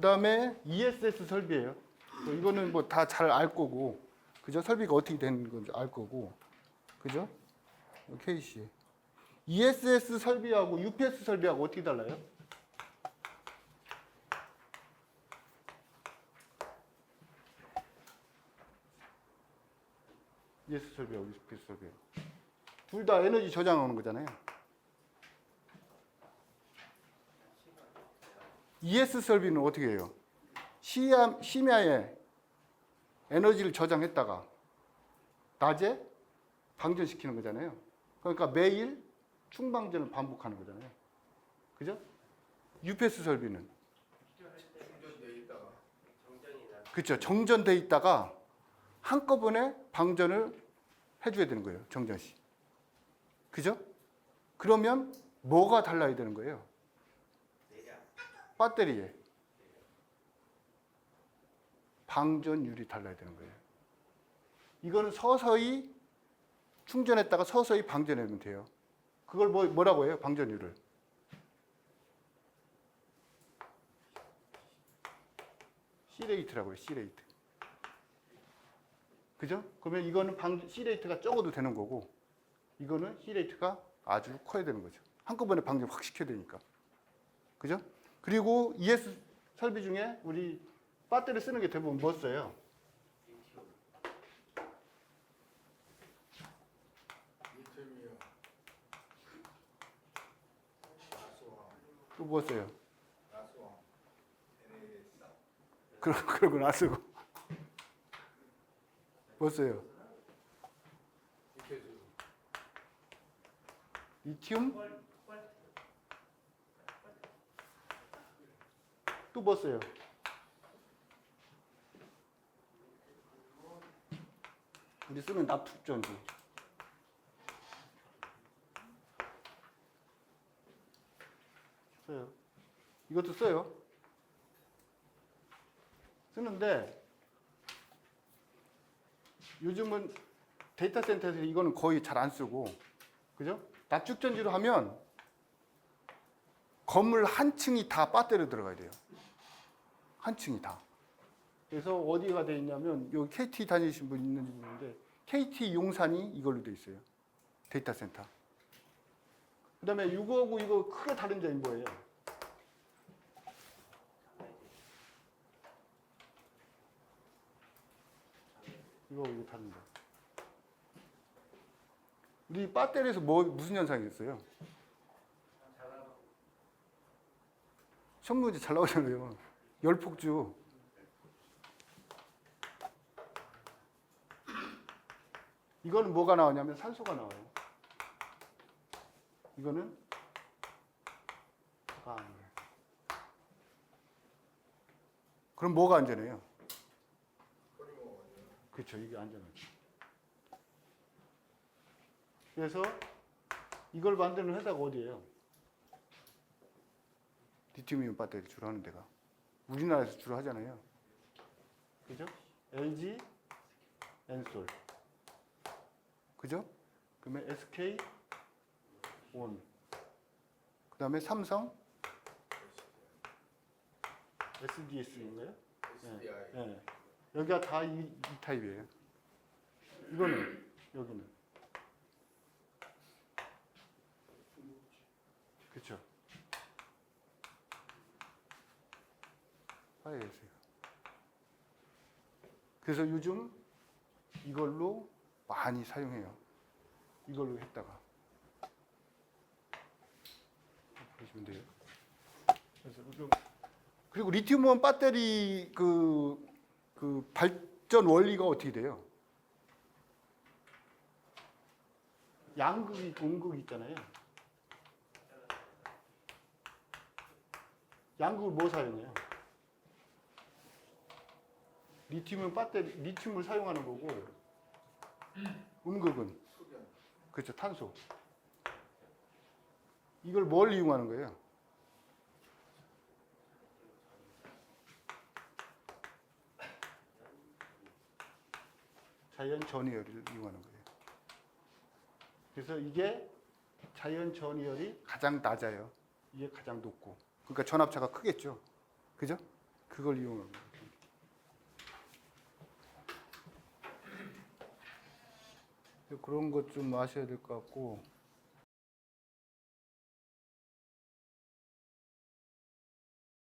그 다음에 ESS 설비예요. 뭐 이거는 뭐 다 잘 알 거고, 그죠? 설비가 어떻게 되는 건지 알 거고, 그죠? KC. ESS 설비하고 UPS 설비하고 어떻게 달라요? ES 설비하고 UPS 설비하고 둘 다 에너지 저장하는 거잖아요. ES 설비는 어떻게 해요? 심야, 심야에 에너지를 저장했다가 낮에 방전시키는 거잖아요. 그러니까 매일 충방전을 반복하는 거잖아요. 그죠? UPS 설비는 그렇죠. 정전돼 있다가 한꺼번에 방전을 해줘야 되는 거예요. 정전 시. 그죠? 그러면 뭐가 달라야 되는 거예요? 배터리에 방전율이 달라야 되는 거예요. 이거는 서서히 충전했다가 서서히 방전하면 돼요. 그걸 뭐, 뭐라고 해요? 방전율을. C레이트라고 해요. C레이트. 그죠? 그러면 이거는 방, C레이트가 적어도 되는 거고 이거는 C레이트가 아주 커야 되는 거죠. 한꺼번에 방전 확 시켜야 되니까. 그죠? 그리고 ES 설비 중에 우리 배터리 쓰는 게 대부분 뭐 써요? 또 뭐 써요? 나스왕 NAS 그런, 그런 건안 쓰고. 뭐 써요? 리튬? 또뭐 써요? 우리 쓰는 납축전기. 써요. 이것도 써요. 쓰는데 요즘은 데이터 센터에서 이거는 거의 잘 안 쓰고 그죠? 납축전지로 하면 건물 한 층이 다 배터리 들어가야 돼요. 한 층이 다. 그래서 어디가 돼 있냐면 여기 KT 다니신 분 있는지 모르는데 KT 용산이 이걸로 돼 있어요. 데이터 센터. 그다음에 이거하고 이거 크게 다른 점이 뭐예요? 이거 이거 다른 거. 우리 배터리에서 뭐 무슨 현상이 있어요? 문제 잘 나오잖아요. 열폭주. 이거는 뭐가 나오냐면 산소가 나와요. 이거는 아, 네. 그럼 뭐가 안전해요? 그렇죠. 이게 안전하죠. 그래서 이걸 만드는 회사가 어디예요? 리튬이온 배터리 주로 하는 데가 우리나라에서 주로 하잖아요. 그죠? LG, 엔솔. 그죠? 그러면 SK 온. 그 다음에 삼성 SDS인가요? SDI 예. 여기가 다 이, 이 타입이에요. 이거는 여기는 그렇죠. 파이어스요. 그래서 요즘 이걸로 많이 사용해요. 이걸로 했다가 보시면 돼요. 그래서 좀 그리고 리튬원 배터리 그, 그 발전 원리가 어떻게 돼요? 양극이 동극 있잖아요. 양극을 뭐 사용해요? 리튬은 배터리, 리튬을 사용하는 거고, 음극은 그렇죠 탄소. 이걸 뭘 이용하는 거예요? 자연 전이열을 이용하는 거예요. 그래서 이게 자연 전이열이 가장 낮아요. 이게 가장 높고. 그러니까 전압차가 크겠죠. 그죠? 그걸 이용합니다. 그런 것 좀 아셔야 될 것 같고